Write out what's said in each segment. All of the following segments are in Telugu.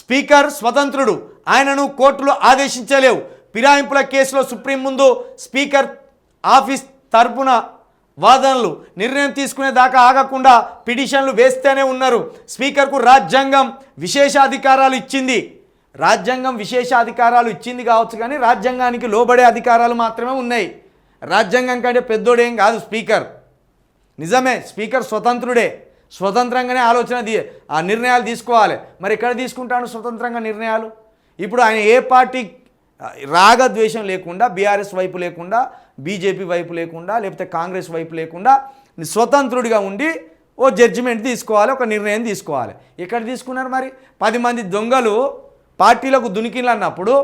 స్పీకర్ స్వతంత్రుడు. ఆయనను కోర్టులు ఆదేశించలేవు. ఫిరాయింపుల కేసులో సుప్రీం ముందు స్పీకర్ ఆఫీస్ తరపున వాదనలు నిర్ణయం తీసుకునే దాకా ఆగకుండా పిటిషన్లు వేస్తూనే ఉన్నారు. స్పీకర్కు రాజ్యాంగం విశేష అధికారాలు ఇచ్చింది. రాజ్యాంగం విశేష అధికారాలు ఇచ్చింది కావచ్చు కానీ రాజ్యాంగానికి లోబడే అధికారాలు మాత్రమే ఉన్నాయి. రాజ్యాంగం కంటే పెద్దోడేం కాదు స్పీకర్. నిజమే స్పీకర్ స్వతంత్రుడే. స్వతంత్రంగానే ఆలోచన తీ ఆ నిర్ణయాలు తీసుకోవాలి. మరి ఎక్కడ తీసుకుంటాడు స్వతంత్రంగా నిర్ణయాలు? ఇప్పుడు ఆయన ఏ పార్టీ రాగ రాగద్వేషం లేకుండా బీఆర్ఎస్ వైపు లేకుండా బీజేపీ వైపు లేకుండా లేకపోతే కాంగ్రెస్ వైపు లేకుండా స్వతంత్రుడిగా ఉండి ఓ జడ్జిమెంట్ తీసుకోవాలి ఒక నిర్ణయం తీసుకోవాలి. ఎక్కడ తీసుకున్నారు మరి? పది మంది దొంగలు పార్టీలకు దునికిన్లు అన్నప్పుడు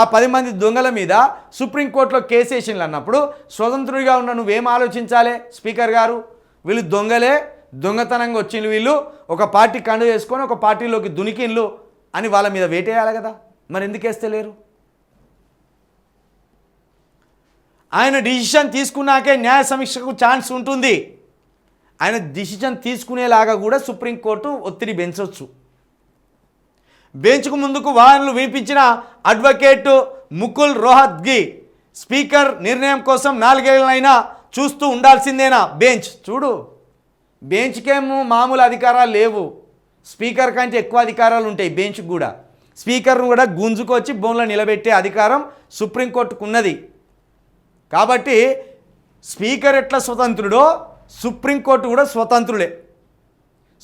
ఆ పది మంది దొంగల మీద సుప్రీంకోర్టులో కేసేషన్లు అన్నప్పుడు స్వతంత్రుడిగా ఉన్న నువ్వేం ఆలోచించాలి? స్పీకర్ గారు వీళ్ళు దొంగలే. దొంగతనంగా వచ్చిన వీళ్ళు. ఒక పార్టీ కండు చేసుకొని ఒక పార్టీలోకి దునికిన్లు అని వాళ్ళ మీద వేటేయాలి కదా. మరి ఎందుకు వేస్తే లేరు ఆయన డిసిషన్ తీసుకున్నాకే న్యాయ సమీక్షకు ఛాన్స్ ఉంటుంది. ఆయన డిసిషన్ తీసుకునేలాగా కూడా సుప్రీంకోర్టు ఒత్తిడి పెంచవచ్చు బెంచ్కు ముందుకు వాదనలు వినిపించిన అడ్వకేట్ ముకుల్ రోహత్గి స్పీకర్ నిర్ణయం కోసం నాలుగేళ్ళైనా చూస్తూ ఉండాల్సిందేనా బెంచ్? చూడు. బెంచ్కేమో మామూలు అధికారాలు లేవు. స్పీకర్ కంటే ఎక్కువ అధికారాలు ఉంటాయి బెంచ్కి కూడా. స్పీకర్ను కూడా గుంజుకొచ్చి బోన్లో నిలబెట్టే అధికారం సుప్రీంకోర్టుకు ఉన్నది కాబట్టి స్పీకర్ ఎట్లా స్వతంత్రుడో సుప్రీంకోర్టు కూడా స్వతంత్రుడే.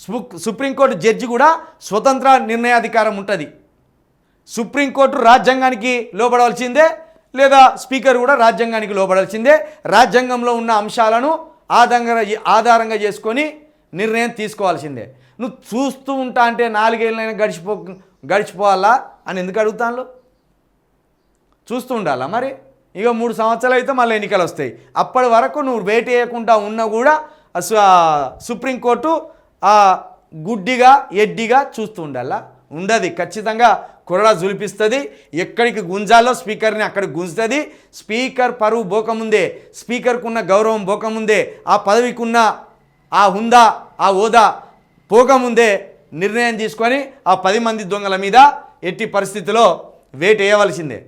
సు- సుప్రీంకోర్టు జడ్జి కూడా స్వతంత్ర నిర్ణయాధికారం ఉంటుంది. సుప్రీంకోర్టు రాజ్యాంగానికి లోబడవలసిందే లేదా స్పీకర్ కూడా రాజ్యాంగానికి లోబడాల్సిందే రాజ్యాంగంలో ఉన్న అంశాలను ఆధారంగా ఆధారంగా చేసుకొని నిర్ణయం తీసుకోవాల్సిందే. నువ్వు చూస్తూ ఉంటా అంటే నాలుగేళ్ళైనా గడిచిపో గడిచిపోవాలా అని ఎందుకు అడుగుతాను చూస్తూ ఉండాలా మరి? ఇక మూడు సంవత్సరాలు అయితే మళ్ళీ ఎన్నికలు వస్తాయి అప్పటి వరకు నువ్వు వెయిట్ చేయకుండా ఉన్నా కూడా సుప్రీంకోర్టు ఆ గుడ్డిగా ఎడ్డిగా చూస్తూ ఉండాలా? ఉండదు. ఖచ్చితంగా కుర్ర జులిపిస్తుంది. ఎక్కడికి గుంజాలో స్పీకర్ని అక్కడికి గుంజుతుంది. స్పీకర్ పరువు పోకముందే స్పీకర్కు ఉన్న గౌరవం పోకముందే ఆ పదవికున్న ఆ హుందా ఆ హోదా పోకముందే నిర్ణయం తీసుకొని ఆ పది మంది దొంగల మీద ఎట్టి పరిస్థితిలో వేటు వేయవలసిందే